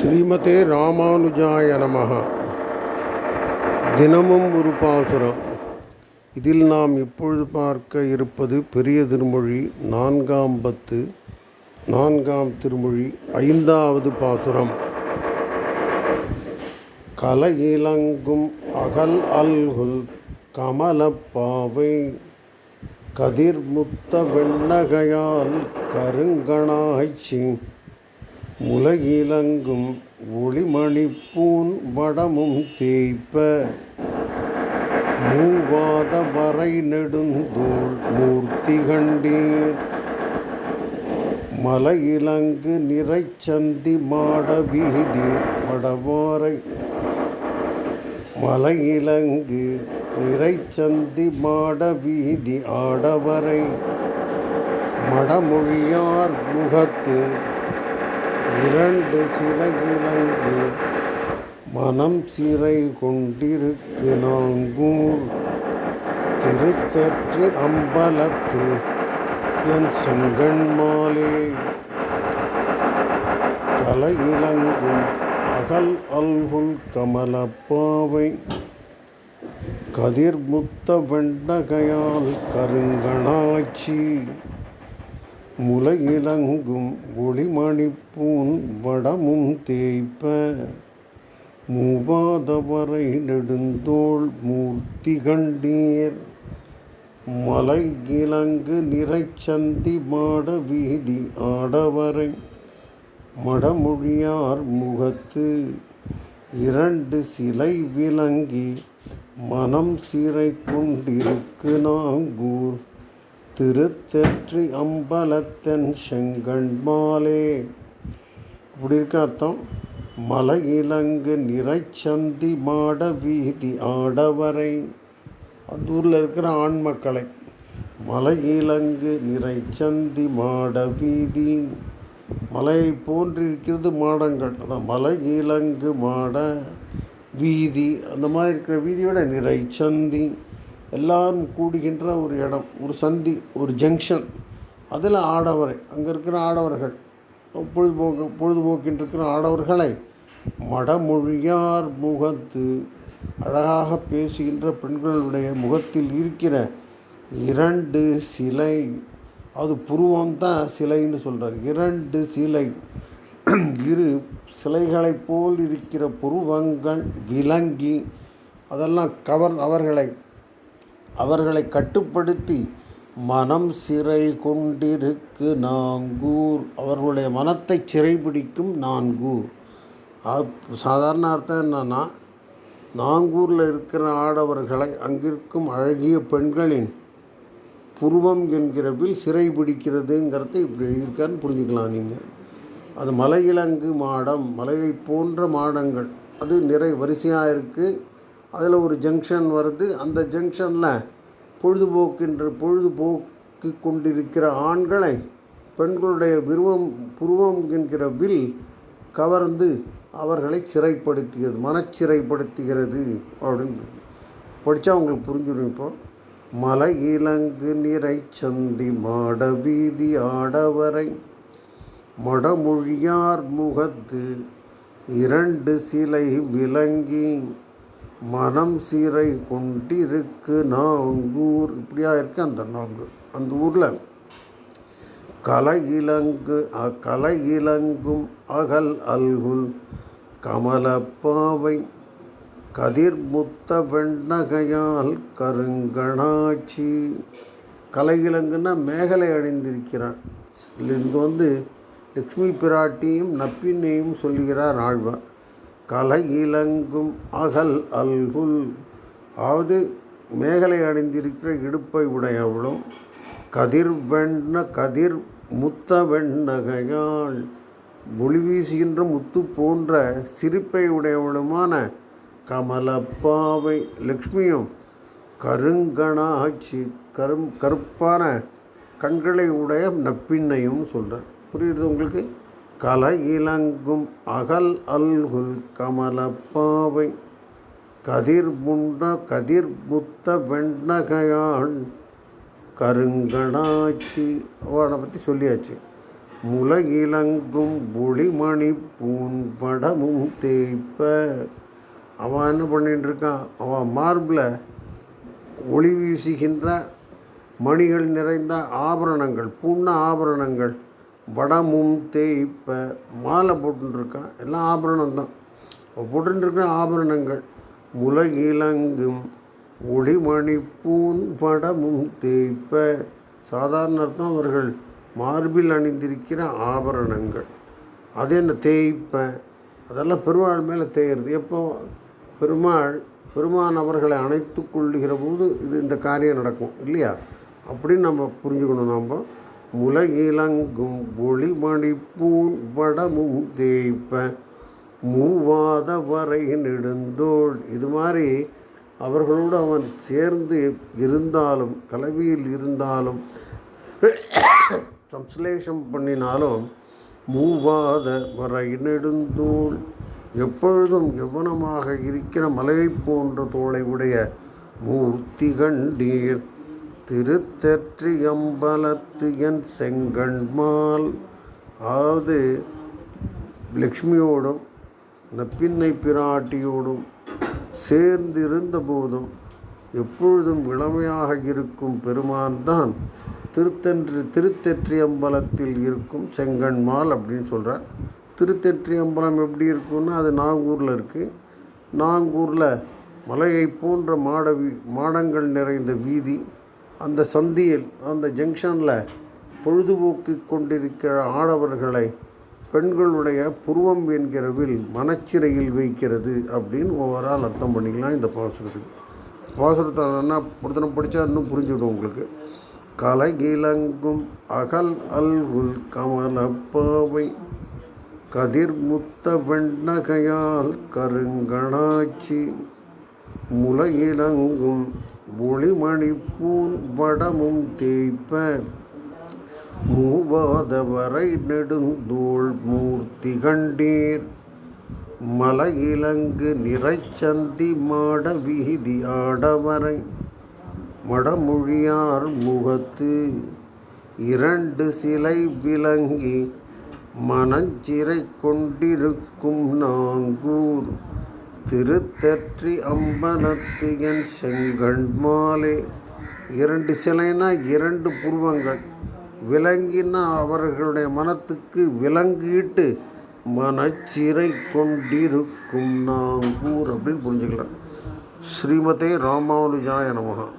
ஸ்ரீமதே ராமானுஜாய நமக தினமும் ஒரு பாசுரம். இதில் நாம் இப்பொழுது பார்க்க இருப்பது பெரிய திருமொழி நான்காம் பத்து நான்காம் திருமொழி ஐந்தாவது பாசுரம். கலையிலங்கும் அகல் அல்குல் கமலப்பாவை கதிர்முத்த வெண்ணகையால் கருங்கணாய்ச்சி உலகிலங்கும் ஒளிமணிப்பூன் வடமும் தேய்ப்ப மூவாத வரை நெடுந்தோள் மூர்த்தி கண்டீர். மலையிலங்கு நிறைச்சந்தி மாட வீதி வடவாரை மலையிலங்கு நிறைச்சந்தி மாட வீதி ஆடவரை மடமொழியார் முகத்து இரண்டு சிறகிலங்கு மனம் சிறை கொண்டிருக்கு நாங்கூர் திருத்தற்று அம்பலத்து என் செங்கண்மாலே கலையிலங்கும் அகல் அல்குல் கமலப்பாவை கதிர்முத்த வெண்டகையால் கருங்கணாட்சி முலையிலங்கும் ஒளிமணிப்பூன் வடமும் தேய்ப்ப. மூவாதவரை நெடுந்தோள் மூர்த்தி கண்டீர் மலை இலங்கு நிறைச்சந்தி மாட வீதி ஆடவரை. மடமொழியார் முகத்து இரண்டு சிலை விளங்கி மனம் சிறை கொண்டிருக்கு நாங்கூர். திருத்தெற்றி அம்பலத்தன் செங்கண் மாலே. இப்படி இருக்க அர்த்தம் மலை இலங்கு நிறைச்சந்தி மாட வீதி ஆடவரை. அந்த ஊரில் இருக்கிற ஆண் மக்களை மலை இலங்கு நிறைச்சந்தி மாட வீதி. மலையை போன்றிருக்கிறது மாடங்கள் அதான் மலை இலங்கு மாட வீதி. அந்த மாதிரி இருக்கிற வீதியோட நிறைச்சந்தி எல்லாரும் கூடுகின்ற ஒரு இடம் ஒரு சந்தி ஒரு ஜங்ஷன் அதில் ஆடவரை அங்கே இருக்கிற ஆடவர்கள் பொழுதுபோக்கு பொழுதுபோக்கின்னு இருக்கிற ஆடவர்களை மடமொழியார் முகத்து அழகாக பேசுகின்ற பெண்களுடைய முகத்தில் இருக்கிற இரண்டு சிலை அது புருவம் தான் சிலைன்னு சொல்கிறார் இரண்டு சிலை. இரு சிலைகளைப் போல் இருக்கிற புருவங்கள் விலங்கி அதெல்லாம் கவர் அவர்களை அவர்களை கட்டுப்படுத்தி மனம் சிறை கொண்டிருக்கு நாங்கூர். அவர்களுடைய மனத்தை சிறைபிடிக்கும் நான்கூர். சாதாரண அர்த்தம் என்னென்னா நாங்கூரில் இருக்கிற ஆடவர்களை அங்கிருக்கும் அழகிய பெண்களின் புருவம் என்கிறவில் சிறை பிடிக்கிறதுங்கிறத இப்படி இருக்கான்னு புரிஞ்சுக்கலாம் நீங்கள் அது மலையிலங்கு மாடம் மலையை போன்ற மாடங்கள். அது நிறை வரிசையாக இருக்குது அதில் ஒரு ஜங்ஷன் வருது. அந்த ஜங்ஷனில் பொழுதுபோக்கின்ற பொழுதுபோக்கு கொண்டிருக்கிற ஆண்களை பெண்களுடைய விருவம் புருவம் என்கிற வில் கவர்ந்து அவர்களை சிறைப்படுத்தியது மனச்சிறைப்படுத்துகிறது அப்படின்னு படித்தா அவங்களுக்கு புரிஞ்சிடும் இப்போ. மலை இலங்கு நிறை சந்தி மாட வீதி ஆடவரை மடமொழியார் முகத்து இரண்டு சிலை விளங்கி மனம் சீரை கொண்டிருக்கு நாங்கூர் இப்படியா இருக்கு அந்த நாங்கு அந்த ஊரில் கலை இலங்கு கலை இலங்கும் அகல் அல்குல் கமலப்பாவை கதிர்முத்த வெண்ணகையால் கருங்கணாச்சி. கலை இலங்குன்னா மேகலை அடைந்திருக்கிறான் இங்கே வந்து லக்ஷ்மி பிராட்டியும் நப்பின்னையும் சொல்லுகிறார் ஆழ்வார். கலை இலங்கும் அகல் அல்குல் அதாவது மேகலை அடைந்திருக்கிற இடுப்பை உடையவளும் கதிர் வெண்ண கதிர் முத்த வெண்ணகையாள். ஒளி வீசுகின்ற முத்து போன்ற சிரிப்பை உடையவளுமான கமலப்பாவை லக்ஷ்மியும் கருங்கணாட்சி கரும் கருப்பான கண்களை உடைய நப்பின்னையும் சொல்கிறேன் புரியுது உங்களுக்கு? கலையிலங்கும் அகல் அல்குல் கமலப்பாவை கதிர் கதிர்புத்த கதிர் வெண்ணகையாள் கருங்கணாச்சி அவனை பற்றி சொல்லியாச்சு. முலகிலங்கும் புளிமணி பூன்படமும் தேய்ப்ப. அவன் என்ன பண்ணிட்டு இருக்கான்? அவன் மார்பில் ஒளி வீசுகின்ற மணிகள் நிறைந்த ஆபரணங்கள் புண்ண ஆபரணங்கள். வடமும் தேய்ப்ப மாலை போட்டுருக்கான் எல்லாம் ஆபரணம் தான் போட்டுருக்க ஆபரணங்கள் முலகிலங்கும் ஒளிமணி பூன் வடமும் தேய்ப்ப சாதாரண அர்த்தம் அவர்கள் மார்பில் அணிந்திருக்கிற ஆபரணங்கள். அது என்ன தேய்ப்ப அதெல்லாம் பெருமாள் மேலே தேய்கிறது எப்போ பெருமாள் பெருமான் அவர்களை அணைத்து கொள்ளுகிற போது இது இந்த காரியம் நடக்கும் இல்லையா? அப்படின்னு நம்ம புரிஞ்சுக்கணும் நம்ம முலகிலங்கும் ஒளிமணி பூன் வடமும் தேய்ப்ப மூவாத வரை நெடுந்தோள். இது மாதிரி அவர்களோடு அவன் சேர்ந்து இருந்தாலும் கலவியில் இருந்தாலும் சம்ஸ்லேஷம் பண்ணினாலும் மூவாத வரை நெடுந்தோள். எப்பொழுதும் எவ்வனமாக இருக்கிற மலையை போன்ற தோளை உடைய மூர்த்தி கண்டீர். திருத்தெற்றியம்பலத்து என் செங்கண்மால். அதாவது லக்ஷ்மியோடும் நப்பின்னை பிராட்டியோடும் சேர்ந்திருந்த போதும் எப்பொழுதும் இளமையாக இருக்கும் பெருமான் தான் திருத்தென்று திருத்தெற்றியம்பலத்தில் இருக்கும் செங்கண்மால் அப்படின்னு சொல்கிறார் திருத்தெற்றியம்பலம் எப்படி இருக்குன்னா அது நாங்கூரில் இருக்குது நாங்கூரில் மலையை போன்ற மாட வீ மாடங்கள் நிறைந்த வீதி. அந்த சந்தியில் அந்த ஜங்ஷனில் பொழுதுபோக்கு கொண்டிருக்கிற ஆடவர்களை பெண்களுடைய புருவம் என்கிறவில் மனச்சிறையில் வைக்கிறது அப்படின்னு ஓவரால் அர்த்தம் பண்ணிக்கலாம் இந்த பாசுரத்துக்கு. பாசுரத்தை என்ன ஒருத்தனை படித்தா இன்னும் புரிஞ்சுவிடும் உங்களுக்கு. கலகிலங்கும் அகல் அல்குல் கமலப்பாவை கதிர் முத்த வெண்ணகையால் கருங்கணாச்சி முலகிலங்கும் முலையிலங்கும் ஒளிமணிப்பூன் வடமும் தேய்ப்ப. மூவாதவரை நெடுந்தோள் மூர்த்தி கண்டீர். மலையிலங்கு நிறைச்சந்தி மாட வீதி ஆடவரை. மடமொழியார் முகத்து இரண்டு சிலை விளங்கி மனஞ்சிறை கொண்டிருக்கும் நாங்கூர். திருத்தற்றி அம்பலத்து என் செங்கண் மாலே. இரண்டு சிலைனா இரண்டு புருவங்கள். விலங்கினா அவர்களுடைய மனத்துக்கு விலங்கிட்டு மனச்சிறை கொண்டிருக்கும். நாங்கூர் அப்படின்னு புரிஞ்சுக்கலாம். ஸ்ரீமதே ராமானுஜாய நமகா.